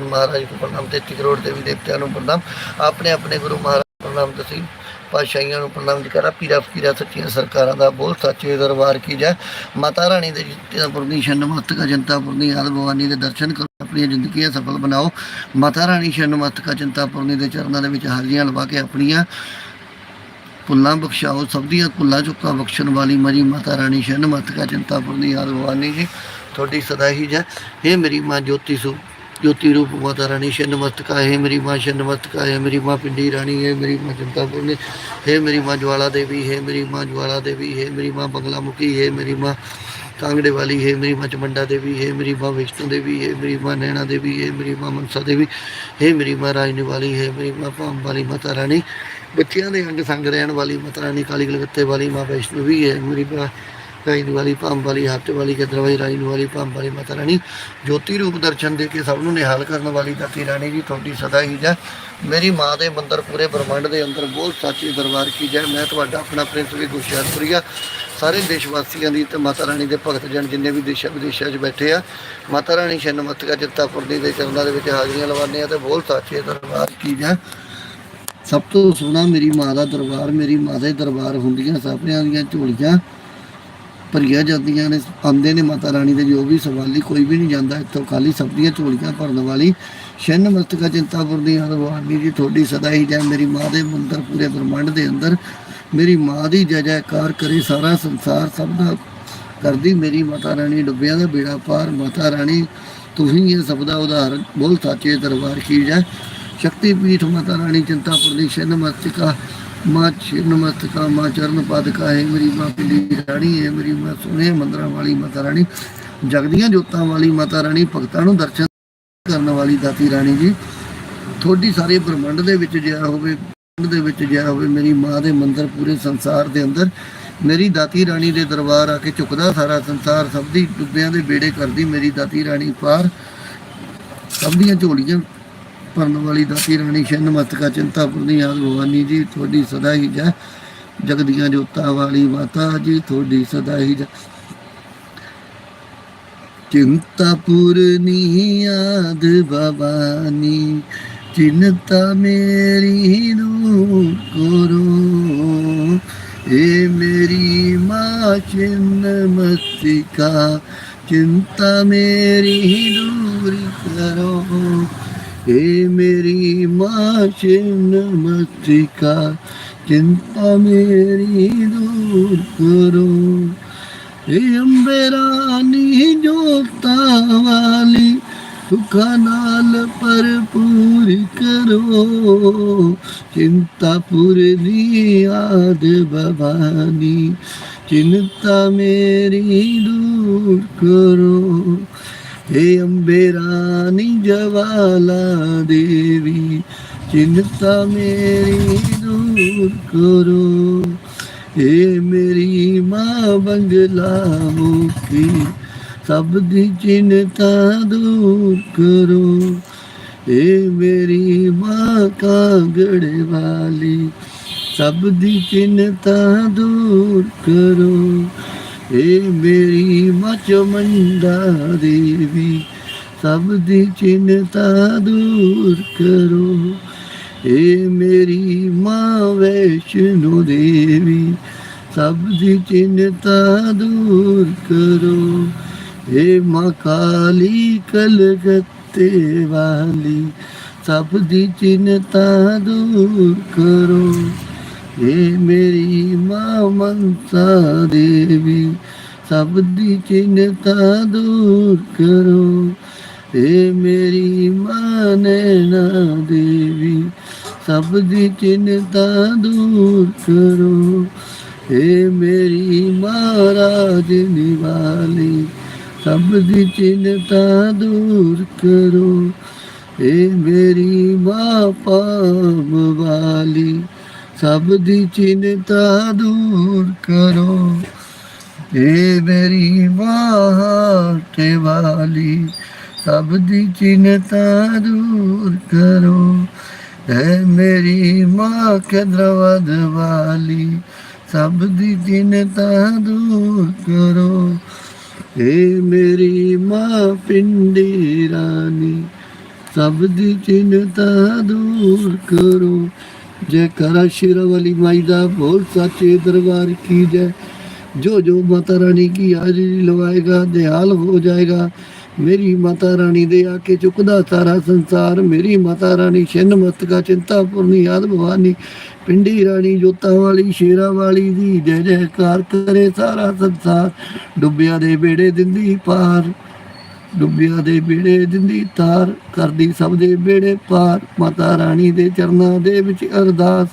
ਮਹਾਰਾਜ ਨੂੰ ਪ੍ਰਣਾਮ 33 ਕਰੋੜ ਦੇਵੀ ਦੇਵਤਿਆਂ ਨੂੰ ਪ੍ਰਣਾਮ। ਆਪਣੇ ਆਪਣੇ ਗੁਰੂ ਮਹਾਰਾਜ ਪ੍ਰਣਾਮ ਦਸੀ ਪਾਤਸ਼ਾਹੀਆਂ ਨੂੰ ਪ੍ਰਣਾਮ ਕਰਾ। ਪੀਰਾ ਫਕੀਰਾ, ਸੱਚੀਆਂ ਸਰਕਾਰਾਂ ਦਾ ਬੋਲ, ਸੱਚੇ ਦਰਬਾਰ ਕੀ ਜੈ। ਮਾਤਾ ਰਾਣੀ ਦੇ ਜਿੱਤਿਆਪੁਰਨੀ ਛੰਨਮਸਤਕਾ ਜਨਤਾਪੁਰਨੀ ਆਦ ਭਵਾਨੀ ਦੇ ਦਰਸ਼ਨ ਕਰੋ, ਆਪਣੀਆਂ ਜ਼ਿੰਦਗੀ ਸਫਲ ਬਣਾਓ। ਮਾਤਾ ਰਾਣੀ ਛੰਨਮਸਤਕਾ ਜਨਤਾਪੁਰਨੀ ਦੇ ਚਰਨਾਂ ਦੇ ਵਿੱਚ ਹਾਜ਼ਰੀਆਂ ਲਵਾ ਕੇ ਆਪਣੀਆਂ ਕੁੱਲਾਂ ਬਖਸ਼ਾਓ। ਸਭ ਦੀਆਂ ਕੁੱਲਾਂ ਚੁੱਕਾ ਬਖਸ਼ਣ ਵਾਲੀ ਮਰੀ ਮਾਤਾ ਰਾਣੀ ਛੰਨਮਸਤਕਾ ਜਨਤਾਪੁਰਨੀ ਆਦ ਭਵਾਨੀ ਜੀ, ਤੁਹਾਡੀ ਸਦਾ ਹੀ ਜੈ। हे ਮੇਰੀ ਮਾਂ ਜੋਤੀ ਸੂ ज्योति रूप माता रानी छन्नमस्तका है मेरी माँ छन्नमस्तका है मेरी माँ पिंडी रानी है मेरी माँ चिंतापुर ने है मेरी माँ ज्वाला देवी है मेरी माँ ज्वाला देवी है मेरी माँ बंगलामुखी है मेरी माँ कांगड़े वाली है मेरी माँ चमंडा देवी है मेरी माँ वैष्णो देवी है मेरी माँ नैना देवी है मेरी माँ मनसा देवी है मेरी माँ राजनी वाली है मेरी माँ भाम वाली माता रानी ਬੱਚਿਆਂ ਦੇ ਅੰਗ ਸੰਗ ਰਹਿਣ ਵਾਲੀ ਮਾਤਾ ਰਾਣੀ ਕਾਲੀ ਕਲਕੱਤੇ ਵਾਲੀ ਮਾਂ ਵੈਸ਼ਨੋ ਵੀ ਹੈ ਮੇਰੀ ਮਾਂ ਰਾਈਨ ਵਾਲੀ ਭਾਮ ਵਾਲੀ, ਹੱਥ ਵਾਲੀ ਗਦਰਵਾਈ ਰਾਈਨ ਵਾਲੀ ਭਾਮ ਵਾਲੀ ਮਾਤਾ ਰਾਣੀ। ਜੋਤੀ ਰੂਪ ਦਰਸ਼ਨ ਦੇ ਕੇ ਸਭ ਨੂੰ ਨਿਹਾਲ ਕਰਨ ਵਾਲੀ ਦਾਤੀ ਰਾਣੀ ਜੀ, ਤੁਹਾਡੀ ਸਦਾ ਹੀ ਜੈ। ਮੇਰੀ ਮਾਂ ਦੇ ਮੰਦਰ ਪੂਰੇ ਬ੍ਰਹਮੰਡ ਦੇ ਅੰਦਰ ਬਹੁਤ ਸੱਚੇ ਦਰਬਾਰ ਕੀ ਜੈ। ਮੈਂ ਤੁਹਾਡਾ ਆਪਣਾ ਪ੍ਰਿੰਸ ਵੀ ਗੁਸ਼ਿਆਰਪੁਰੀਆ ਸਾਰੇ ਦੇਸ਼ ਵਾਸੀਆਂ ਦੀ ਤੇ ਮਾਤਾ ਰਾਣੀ ਦੇ ਭਗਤ ਜਨ ਜਿੰਨੇ ਵੀ ਦੇਸ਼ਾਂ ਵਿਦੇਸ਼ਾਂ 'ਚ ਬੈਠੇ ਆ। ਮਾਤਾ ਰਾਣੀ ਛੰਨਮਤਕਾ ਚਿੱਤਾਪੁਰਨੀ ਦੇ ਚਰਨਾਂ ਦੇ ਵਿੱਚ ਹਾਜ਼ਰੀਆਂ ਲਵਾਉਂਦੇ ਆ ਤੇ ਬਹੁਤ ਸਾਚੇ ਦਰਬਾਰ ਕੀ ਜੈ। ਸਭ ਤੋਂ ਸੋਹਣਾ ਮੇਰੀ ਮਾਂ ਦਾ ਦਰਬਾਰ, ਮੇਰੀ ਮਾਂ ਦੇ ਦਰਬਾਰ ਹੁੰਦੀਆਂ ਸਾਰਿਆਂ ਦੀਆਂ ਝੋਲੀਆਂ। ਭਰੀਆਂ ਜਾਂਦੀਆਂ ਨੇ, ਆਉਂਦੇ ਨੇ ਮਾਤਾ ਰਾਣੀ ਦੇ, ਜੋ ਵੀ ਸਵਾਲੀ ਕੋਈ ਵੀ ਨਹੀਂ ਜਾਂਦਾ ਇੱਥੋਂ, ਖਾਲੀ ਸਭ ਦੀਆਂ ਝੋਲੀਆਂ ਭਰਨ ਵਾਲੀ। ਛੰਨ ਮਸਤਕਾ ਚਿੰਤਾਪੁਰ ਦੀ ਹਰਵਾਨੀ ਜੀ, ਤੁਹਾਡੀ ਸਦਾ ਹੀ ਜੈ। ਮੇਰੀ ਮਾਂ ਦੇ ਮੰਦਰ ਪੂਰੇ ਬ੍ਰਹਮੰਡ ਦੇ ਅੰਦਰ। ਮੇਰੀ ਮਾਂ ਦੀ ਜੈ ਜੈਕਾਰ ਕਰੇ ਸਾਰਾ ਸੰਸਾਰ, ਸਭ ਦਾ ਕਰਦੀ ਮੇਰੀ ਮਾਤਾ ਰਾਣੀ। ਡੁੱਬਿਆਂ ਦਾ ਬੇੜਾ ਪਾਰ, ਮਾਤਾ ਰਾਣੀ, ਤੁਸੀਂ ਇਹ ਸਭ ਦਾ ਉਦਾਹਰਨ ਬੋਲ ਸਾਚੇ ਦਰਬਾਰ ਕੀ ਜੈ। ਸ਼ਕਤੀ ਪੀਠ ਮਾਤਾ ਰਾਣੀ ਚਿੰਤਾਪੁਰ ਦੀ ਛੰਨ ਮਸਤਕਾ ਮਾਂ ਛੰਨ ਮਸਤਕਾ ਮਾਂ ਚਰਨ ਪਾਦਕਾ ਹੈ, ਮੇਰੀ ਮਾਂ ਪਿੰਡੀ ਰਾਣੀ ਹੈ, ਮੇਰੀ ਮਾਂ ਸੋਹਣੇ ਮੰਦਰਾਂ ਵਾਲੀ ਮਾਤਾ ਰਾਣੀ ਜਗਦੀਆਂ ਜੋਤਾਂ ਵਾਲੀ ਮਾਤਾ ਰਾਣੀ, ਭਗਤਾਂ ਨੂੰ ਦਰਸ਼ਨ ਕਰਨ ਵਾਲੀ ਦਾਤੀ ਰਾਣੀ ਜੀ। ਤੁਹਾਡੀ ਸਾਰੇ ਬ੍ਰਹਮੰਡ ਦੇ ਵਿੱਚ ਜਿਆ ਹੋਵੇ ਦੇ ਵਿੱਚ ਜਿਆ ਹੋਵੇ, ਮੇਰੀ ਮਾਂ ਦੇ ਮੰਦਰ ਪੂਰੇ ਸੰਸਾਰ ਦੇ ਅੰਦਰ, ਮੇਰੀ ਦਾਤੀ ਰਾਣੀ ਦੇ ਦਰਬਾਰ ਆ ਕੇ ਝੁਕਦਾ ਸਾਰਾ ਸੰਸਾਰ, ਸਭ ਦੀ ਡੁੱਬਿਆਂ ਦੇ ਬੇੜੇ ਕਰਦੀ ਮੇਰੀ ਦਾਤੀ ਰਾਣੀ ਪਾਰ, ਸਭ ਦੀਆਂ ਝੋਲੀਆਂ ਭਰਨ ਵਾਲੀ ਦਾਤੀ ਰਾਣੀ ਛਿੰਨ ਮਤਕਾ ਚਿੰਤਾਪੁਰ ਦੀ ਆਦ ਭਵਾਨੀ ਜੀ, ਤੁਹਾਡੀ ਸਦਾ ਹੀ ਜੈ ਜਗਦੀਆਂ ਜੋਤਾਂ ਵਾਲੀ ਮਾਤਾ ਜੀ, ਤੁਹਾਡੀ ਸਦਾ ਹੀ ਜੈ। ਚਿੰਤਾਪੁਰ ਨੀ ਆਦ ਭਵਾਨੀ, ਚਿੰਤਾ ਮੇਰੀ ਨੂੰ ਕਰੋ। ਏ ਮੇਰੀ ਮਾਂ ਚਿੰਨ ਮਤਿਕਾ ਚਿੰਤਾ ਮੇਰੀ ਦੂਰ ਕਰੋ। हे मेरी माँ चिन्ह मस्तिका चिंता मेरी दूर करो हे ਅੰਬੇ ਰਾਣੀ ਜੋਤਾਂ ਵਾਲੀ ਸੁਖਾਂ ਨਾਲ ਭਰਪੂਰ ਕਰੋ ਚਿੰਤਾ ਦੀ ਆਦ ਭਵਾਨੀ ਚਿੰਤਾ ਮੇਰੀ ਦੂਰ ਕਰੋ हे ਅੰਬੇ ਰਾਣੀ ਜਵਾਲਾ ਦੇਵੀ, ਚਿੰਤਾ ਮੇਰੀ ਦੂਰ ਕਰੋ। ਏ ਮੇਰੀ ਮਾਂ ਬੰਗਲਾ ਮੁਖੀ ਸਭ ਦੀ ਚਿੰਤਾ ਦੂਰ ਕਰੋ। ਏ ਮੇਰੀ ਮਾਂ ਕਾਂਗੜੇ ਵਾਲੀ, ਸਭ ਦੀ ਚਿੰਤਾ ਦੂਰ ਕਰੋ। ਏ ਮੇਰੀ ਮਾਂ ਚਮੰਡਾ ਦੇਵੀ, ਸਭ ਦੀ ਚਿੰਤਾ ਦੂਰ ਕਰੋ। ਏ ਮੇਰੀ ਮਾਂ ਵੈਸ਼ਨੋ ਦੇਵੀ, ਸਭ ਦੀ ਚਿੰਤਾ ਦੂਰ ਕਰੋ। ਏ ਮਾਂ ਕਾਲੀ ਕਲਕੱਤੇ ਵਾਲੀ, ਸਭ ਦੀ ਚਿੰਤਾ ਦੂਰ ਕਰੋ। ਏ ਮੇਰੀ ਮਾਂ ਮਨਸਾ ਦੇਵੀ, ਸਭ ਦੀ ਚਿੰਤਾ ਦੂਰ ਕਰੋ। ਏ ਮੇਰੀ ਮਾਂ ਨੈਣਾ ਦੇਵੀ, ਸਭ ਦੀ ਚਿੰਤਾ ਦੂਰ ਕਰੋ। ਏ ਮੇਰੀ ਮਾਂ ਰਾਜ ਵਾਲੀ ਸਭ ਦੀ ਚਿੰਤਾ ਦੂਰ ਕਰੋ। ਏ ਮੇਰੀ ਮਾਂ ਪਾਮ ਵਾਲੀ સબદી ચિંતા દૂર કરો એ મેરી વાટે વાલી સબદી ચિંતા દૂર કરો હે મેરી માં કેન્દ્રવાદ વાલી સબદી ચિંતા દૂર કરો હે મેરી માં પિંડી રાની સબદી ચિંતા દૂર કરો ਸਭ ਦੀ ਕਰਾ ਸ਼ੇਰਾ ਵਾਲੀ ਮਾਈ ਦਾ ਬੋਲ ਸੱਚੇ ਦਰਬਾਰ ਕੀ ਜੈ, ਜੋ ਜੋ ਮਾਤਾ ਰਾਣੀ ਕੀ ਹਾਜ਼ਰੀ ਲਵਾਏਗਾ, ਦਿਆਲ ਹੋ ਜਾਏਗਾ। ਮੇਰੀ ਮਾਤਾ ਰਾਣੀ ਦੇ ਆ ਕੇ ਚੁੱਕਦਾ ਸਾਰਾ ਸੰਸਾਰ, ਮੇਰੀ ਮਾਤਾ ਰਾਣੀ ਛਿੰਨ ਮਸਤਕਾ, ਚਿੰਤਾਪੁਰਨੀ ਆਦ ਭਵਾਨੀ ਪਿੰਡੀ ਰਾਣੀ ਜੋਤਾਂ ਵਾਲੀ, ਸ਼ੇਰਾ ਵਾਲੀ ਦੀ ਜੈ ਜੈਕਾਰ ਕਰੇ ਸਾਰਾ ਸੰਸਾਰ। ਡੁੱਬਿਆਂ ਦੇ ਬੇੜੇ ਦਿੰਦੀ ਪਾਰ। ਡੁੱਬਿਆਂ ਦੇ ਬੇੜੇ ਦਿੰਦੀ ਤਾਰ ਕਰਦੀ ਸਭ ਦੇ ਬੇੜੇ ਪਾਰ। ਮਾਤਾ ਰਾਣੀ ਦੇ ਚਰਨਾਂ ਦੇ ਵਿੱਚ ਅਰਦਾਸ।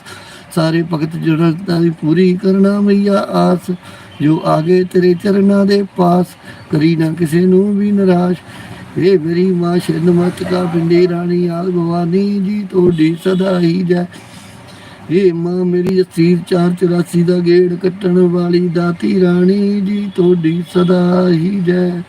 ਸਾਰੇ ਭਗਤ ਜਨਤਾ ਦੀ ਪੂਰੀ ਕਰਨਾ ਮਈਆ ਆਸ। ਜੋ ਆਗੇ ਤੇਰੇ ਚਰਨਾਂ ਦੇ ਪਾਸ, ਕਰੀ ਨਾ ਕਿਸੇ ਨੂੰ ਵੀ ਨਿਰਾਸ਼। ਇਹ ਮੇਰੀ ਮਾਂ, ਸ਼ਰਨ ਮਤਕਾ ਪਿੰਡੀ ਰਾਣੀ, ਆਲ ਭਵਾਨੀ ਜੀ, ਤੁਹਾਡੀ ਸਦਾ ਹੀ ਜੈ। ਇਹ ਮਾਂ, ਮੇਰੀ ਅਸੀਰ 484 ਦਾ ਗੇੜ ਕੱਟਣ ਵਾਲੀ ਦਾਤੀ ਰਾਣੀ ਜੀ, ਤੁਹਾਡੀ ਸਦਾ ਹੀ ਜੈ।